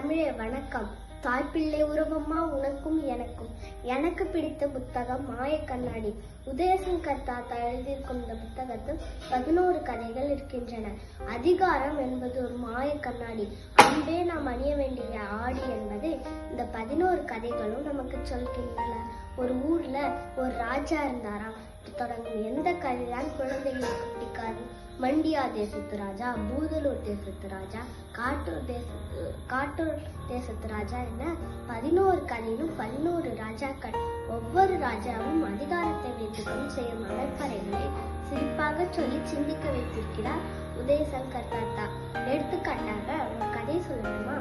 தமிழே வணக்கம். தாய்ப்பிள்ளை உறவம்மா உனக்கும் எனக்கும். எனக்கு பிடித்த புத்தகம் மாய கண்ணாடி. உதயசங்கர் தாத்தா எழுதியிருக்கும் இந்த புத்தகத்தில் பதினோரு கதைகள் இருக்கின்றன. அதிகாரம் என்பது ஒரு மாய கண்ணாடி. அன்பே நாம் அணிய வேண்டிய ஆடி என்பது இந்த பதினோரு கதைகளும் நமக்கு சொல்கின்றன. ஒரு ஊர்ல ஒரு ராஜா இருந்தாராம். தொடங்கும் எந்த கதைதான் குழந்தைகளுக்கு பிடிக்காது. மண்டியா தேசத்து ராஜா பூதலூர் தேசத்து ராஜா காட்டூர் தேசத்து காட்டூர் தேசத்து ராஜா என பதினோரு கதையிலும் பதினோரு ராஜாக்கள் ஒவ்வொரு ராஜாவும் அதிகாரத்தை வைத்துக்கொண்டு செய்யும் அமைப்பறைகளை சிரிப்பாக சொல்லி சிந்திக்க வைத்திருக்கிறார் உதயசங்கர் தாத்தா. எடுத்துக்காட்டாக ஒரு கதை சொல்லணுமா?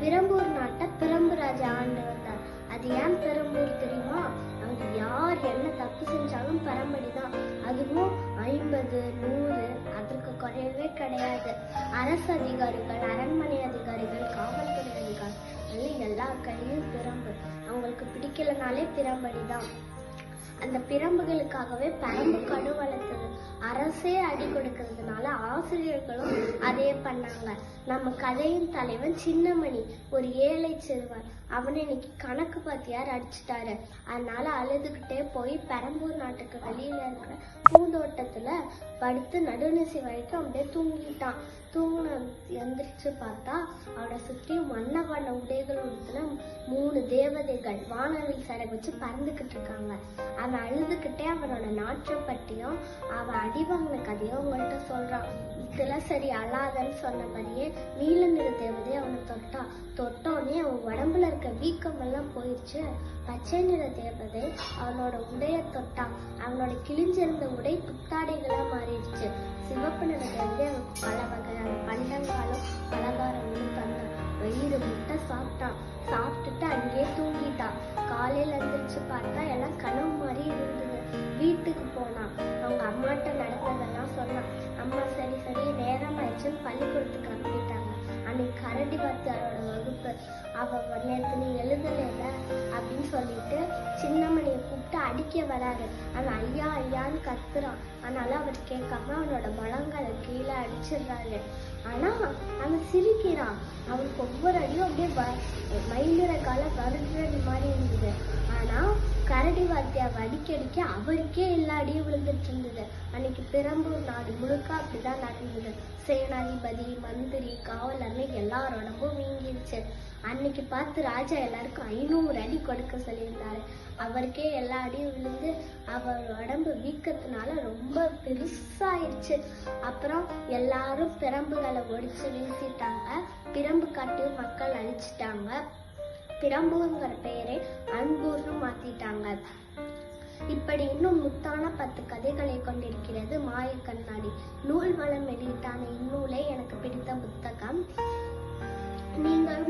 பிரம்பூர் நாட்டை பிரம்பு ராஜா ஆண்டு வந்தார் அது ஏன் பெரம்பூர் தெரியுமா? அங்க யார் என்ன தப்பு செஞ்சாலும் பரம்படி தான் அதுவும் ஐம்பது நூறு அதற்கு குறையவே கிடையாது. அரசு அதிகாரிகள் அரண்மனை அதிகாரிகள் காவல்துறை அதிகாரிகள் எல்லா கையிலும் பிரம்பு. அவங்களுக்கு பிடிக்கலனாலே பிரம்படிதான். அந்த பிரம்புகளுக்காகவே பரம்பு கடு வளர்த்தது அரசே அடி கொடுக்கறதுனால ஆசிரியர்களும் அதே பண்ணாங்க. நம்ம கதையின் தலைவன் சின்னமணி ஒரு ஏழை சிறுவன். அவனை இன்னைக்கு கணக்கு பாத்தியார் அடிச்சிட்டாரு. அதனால அழுதுகிட்டே போய் பெரம்பூர் நாட்டுக்கு வெளியில இருக்கிற பூந்தோட்டத்துல படுத்து நடுநிசை வரைக்கும் அப்படியே தூங்கிட்டான். தூங்கின எந்திரிச்சு பார்த்தா அவனை சுற்றி வண்ண வண்ண உடைகள் உடுத்தின மூணு தேவதைகள் வானவில் சடை வச்சு பறந்துகிட்டு இருக்காங்க. அவன் அழுதுகிட்டே அவனோட நாற்றை பற்றியும் அவன் அடிவாங்கின கதையும் உங்கள்கிட்ட சொல்றான். தினசரி சரி அழாதன்னு சொன்னபடியே நீல நிற தேவதை அவனை தொட்டான் தொட்டோடனே அவன் உடம்புல இருக்க வீக்கம் எல்லாம் போயிடுச்சு பச்சை நிற தேவதை அவனோட உடைய தொட்டான் அவனோட கிழிஞ்சிருந்த உடை புத்தாடைகளா மாறிடுச்சு. சிவப்பு நிற தேவதை அவனுக்கு பல வகையான பண்டங்களும் பலகாரங்களும் தந்தான். வயிறு முட்டை சாப்பிட்டான். சாப்பிட்டுட்டு அங்கேயே தூங்கிட்டான். காலையில எழுந்திரிச்சு பார்த்தா எல்லாம் கனவு பள்ளிக்கூடத்துக்கு அனுப்பிட்டாங்க. அன்னைக்கு கரடி வாத்தியாரோட வகுப்பு. அவ நேற்று நீ எழுதலைல அப்படின்னு சொல்லிட்டு சின்னமணியை கூப்பிட்டு அடிக்க வராரு. அவன் ஐயா ஐயான்னு கத்துறான். அதனால அவர் கேட்காம அவனோட முழங்கால கீழே அடிச்சிடுறாரு. ஆனா அவன் சிரிக்கிறான். அவனுக்கு ஒவ்வொரு அடியும் அப்படியே வ- மயிலிற கால வருடுறது மாதிரி இருந்தது. ஆனா கரடி வாத்தியாவை அடிக்க அடிக்க அவருக்கே எல்லா அடியும் விழுந்துட்டு இருந்தது. அன்னைக்கு பெரம்பூர் நாடு முழுக்க அப்படிதான் நடந்தது. சேனாதிபதி மந்திரி காவலர்னு எல்லார் வீங்கிருச்சு. அன்னைக்கு பார்த்து ராஜா எல்லாருக்கும் ஐநூறு அடி கொடுக்க சொல்லியிருந்தாரு. அவருக்கே எல்லா அடியும் விழுந்து அவர் உடம்பு வீக்கத்தினால ரொம்ப பெருசாயிருச்சு. அப்புறம் எல்லாரும் பிரம்புகளை ஒடிச்சு வீசிட்டாங்க. பிரம்பு காட்டியும் மக்கள் அழிச்சிட்டாங்க. பிரம்புங்கிற பெயரை அன்பூர்னு மாத்திட்டாங்க. இப்படி இன்னும் முத்தான பத்து கதைகளை கொண்டிருக்கிறது மாய கண்ணாடி நூல் வளம் வெளியிட்டான இந்நூலை எனக்கு பிடித்த புத்தகம்.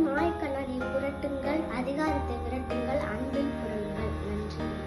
மாலைக்கண்ணாடி புரட்டுங்கள் அதிகாரத்தை விரட்டுங்கள் அன்பில் புரளுங்கள். நன்றி.